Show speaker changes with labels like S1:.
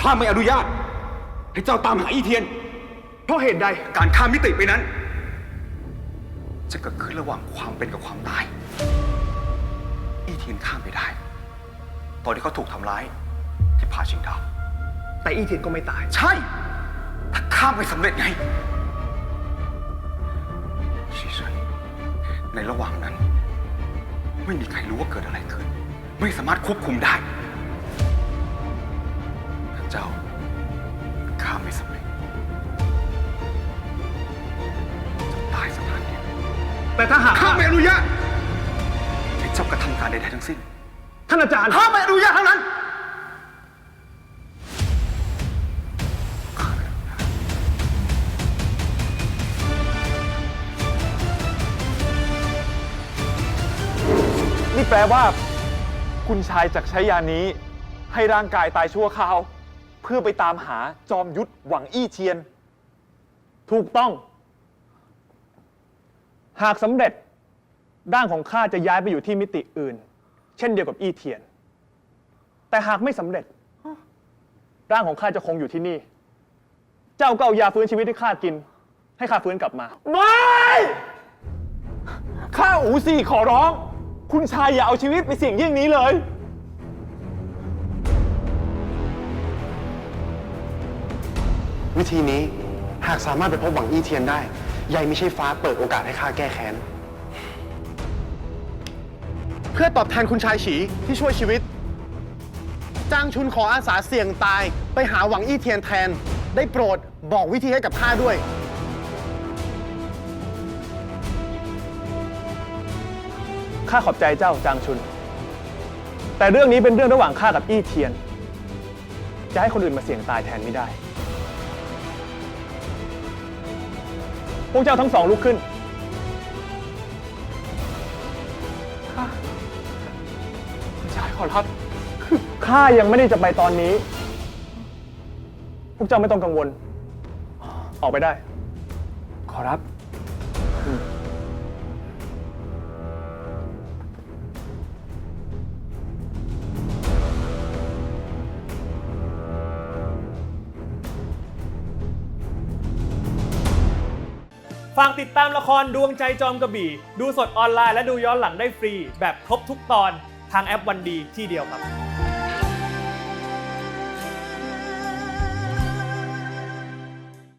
S1: ข้าไม่อนุญาต ให้เจ้าตามหาอีเทียน
S2: เพราะเหตุใด
S1: การข้ามมิติไปนั้น จะเกิดขึ้นระหว่างความเป็นกับความตาย อีเทียนข้ามไปได้ ตอนที่เขาถูกทำร้ายที่ผาชิงดาว
S2: แต่อีเทียนก็ไม่ตาย
S1: ใช่ถ้าข้ามไปสำเร็จไงชิชันในระหว่างนั้น ไม่มีใครรู้ว่าเกิดอะไรขึ้น ไม่สามารถควบคุมได้
S2: แต่ถ้าหาก
S1: ข้าไม่อนุญาตให้เจ้ากระทำการใดๆทั้งสิ้น
S2: ท่านอาจารย์
S1: ข้าไม่อนุญาตทั้งนั้น
S3: นี่แปลว่า คุณชายจากใช้ยานี้ ให้ร่างกายตายชั่วคราว เพื่อไปตามหาจอมยุทธหวังอี้เทียน
S2: ถูกต้อง หากสำเร็จร่างของข้าจะย้ายไปอยู่ที่มิติอื่น เช่นเดียวกับอี้เทียน แต่หากไม่สำเร็จ ร่างของข้าจะคงอยู่ที่นี่ เจ้าก็เอายาฟื้นชีวิตที่ข้ากิน ให้ข้าฟื้นกลับมา
S3: ไม่ข้าอูสี่ขอร้อง คุณชายอย่าเอาชีวิตไปเสี่ยงเยี่ยงนี้เลย
S4: วิธีนี้หากสามารถไปพบหวังอี้เทียนได้ ใหญ่ไม่ใช่ฟ้าเปิดโอกาสให้ข้าแก้แค้น เพื่อตอบแทนคุณชายฉีที่ช่วยชีวิตจ้างชุนขออาสาเสี่ยงตายไปหาหวังอี้เทียนแทน ได้โปรดบอกวิธีให้กับข้าด้วย
S2: ข้าขอบใจเจ้าจางชุน แต่เรื่องนี้เป็นเรื่องระหว่างข้ากับอี้เทียน จะให้คนอื่นมาเสี่ยงตายแทนไม่ได้ พวกเจ้าทั้งสองลุกขึ้น
S3: คุณชายขอรับ
S2: ข้ายังไม่ได้จะไปตอนนี้ พวกเจ้าไม่ต้องกังวล ออกไปได้
S3: ขอรับ
S5: ฝากติดตามละครดวงใจจอมกระบี่ ดูสดออนไลน์และดูย้อนหลังได้ฟรี แบบครบทุกตอนทางแอปวันดีที่เดียวครับ